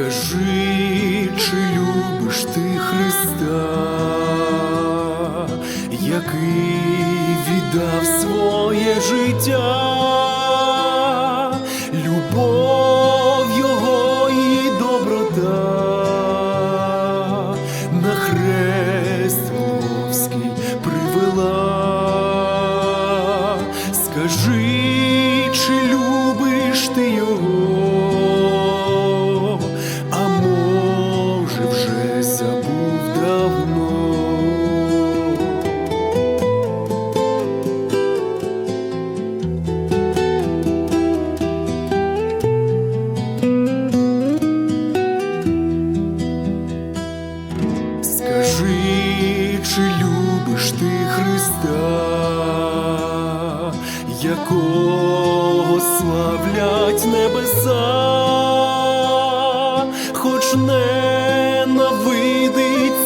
Скажи, чи любиш ти Христа, який віддав своє життя? Скажи, чи любиш ти Христа, якого славлять небеса, хоч ненавидить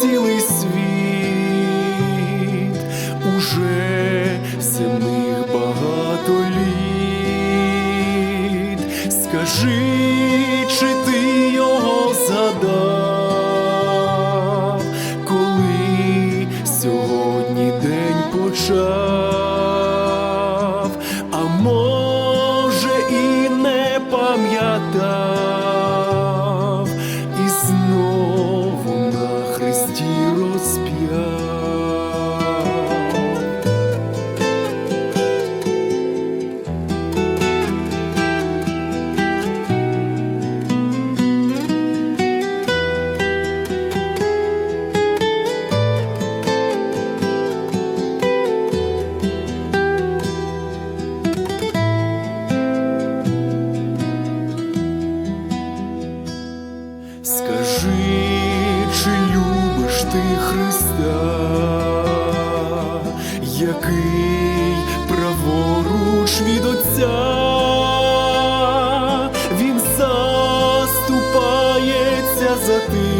цілий світ, уже земних багато. Скажи, чи ти Скажи, чи любиш ти Христа, який праворуч від Отця, Він заступається за тих,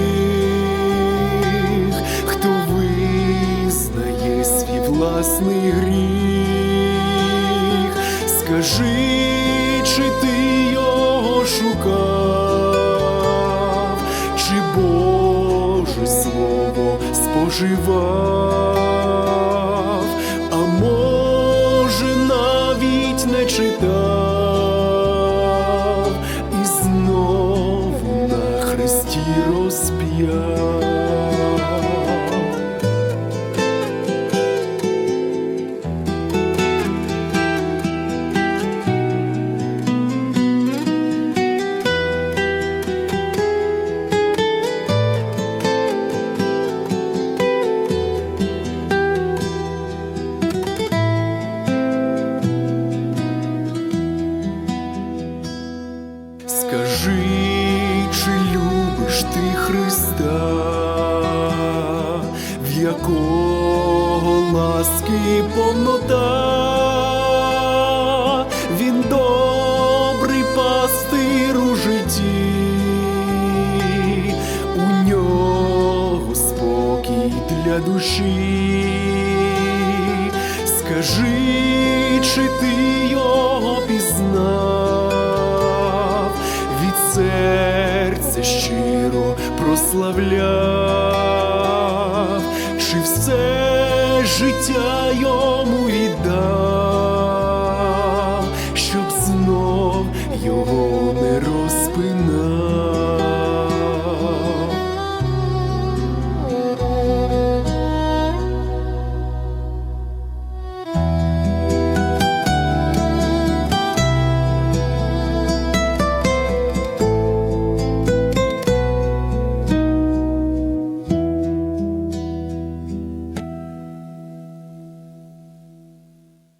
хто визнає свій власний гріх. Скажи, чи ти його шукав, Слово Скажи, чи любиш ти Христа, в якого ласки повнота, Він добрий пастир у житті, у нього спокій для душі. Скажи, чи ти його прославляв, чи все життя йому віддав, щоб знов його не розпинав.